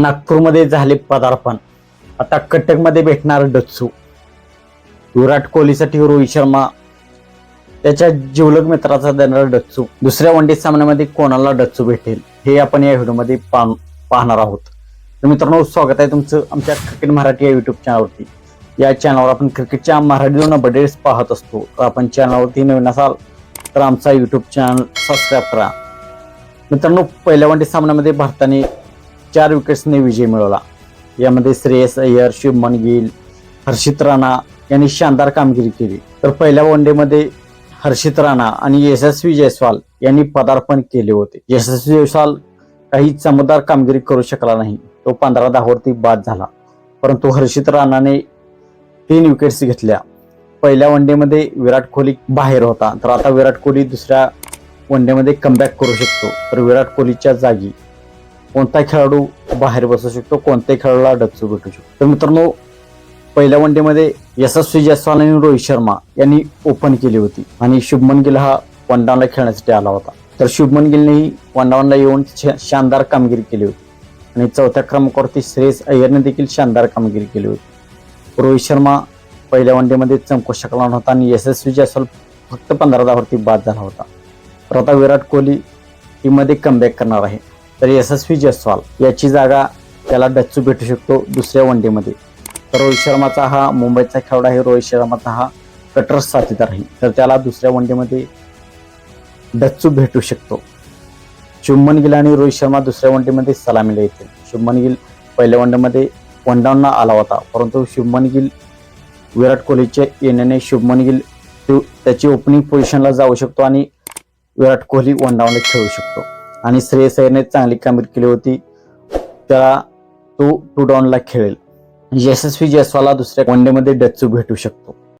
नागपूरमध्ये झाले पदार्पण. आता कटकमध्ये भेटणार डच्चू. विराट कोहलीसाठी रोहित शर्मा. त्याच्या जिवलग मित्राचा देणारा डच्चू. दुसऱ्या वनडे सामन्यामध्ये कोणाला डच्चू भेटेल? हे आपण या व्हिडिओमध्ये पाहणार आहोत. तर मित्रांनो स्वागत आहे तुमचं आमच्या क्रिकेट मराठी या युट्यूब चॅनलवरती या चॅनलवर आपण क्रिकेटच्या मराठीतून अपडेट्स पाहत असतो. तर आपण चॅनलवरती नवीन असाल तर आमचा युट्यूब चॅनल सबस्क्राईब करा. मित्रांनो पहिल्या वनडे सामन्यामध्ये भारताने चार विकेट्सने विजय मिळवला. यामध्ये श्रेयस अय्यर शुभमन गिल हर्षित राणा यांनी शानदार कामगिरी केली. तर पहिल्या वनडेमध्ये हर्षित राणा आणि यशस्वी जयस्वाल यांनी पदार्पण केले होते. यशस्वी जयस्वाल काही चमकदार कामगिरी करू शकला नाही. तो पंधरा दहावरती बाद झाला. परंतु हर्षित राणाने तीन विकेट्स घेतल्या. पहिल्या वनडेमध्ये विराट कोहली बाहेर होता. तर आता विराट कोहली दुसऱ्या वनडेमध्ये कमबॅक करू शकतो. तर विराट कोहलीच्या जागी कोणता खेळाडू बाहेर बसू शकतो कोणत्याही खेळाडूला डच्चू भेटू शकतो. तर मित्रांनो पहिल्या वनडेमध्ये यशस्वी जयस्वाल आणि रोहित शर्मा यांनी ओपन केली होती आणि शुभमन गिल हा वन डाऊनला खेळण्यासाठी आला होता. तर शुभमन गिलनेही वन डाऊनला येऊन शानदार कामगिरी केली होती. आणि चौथ्या क्रमांकावरती श्रेयस अय्यरने देखील शानदार कामगिरी केली होती. रोहित शर्मा पहिल्या वनडेमध्ये चमकू शकला नव्हता आणि यशस्वी जयस्वाल फक्त पंधरा धावरती बाद झाला होता. तर आता विराट कोहली टीममध्ये कमबॅक करणार आहे. तर यशस्वी जयस्वाल याची जागा त्याला डच्चू भेटू शकतो दुसऱ्या वन डेमध्ये तर रोहित शर्माचा हा मुंबईचा खेळाडू आहे रोहित शर्माचा हा कटर साथीदार आहे. तर त्याला दुसऱ्या वन डेमध्ये डच्चू भेटू शकतो. शुभमन गिल आणि रोहित शर्मा दुसऱ्या वन डेमध्ये सलामीला येतील शुभमन गिल पहिल्या वनडेमध्ये वन डाऊनला आला होता परंतु शुभमन गिल विराट कोहलीच्या येण्याने शुभमन गिल तो- त्याची ओपनिंग पोझिशनला जाऊ शकतो आणि विराट कोहली वन डाऊनला खेळू शकतो. आणि श्रेयस अय्यरने चांगली कामगिरी केली होती. त्याला तो टू डाऊनला खेळेल. यशस्वी जयस्वाला दुसऱ्या वनडेमध्ये डच्चू भेटू शकतो.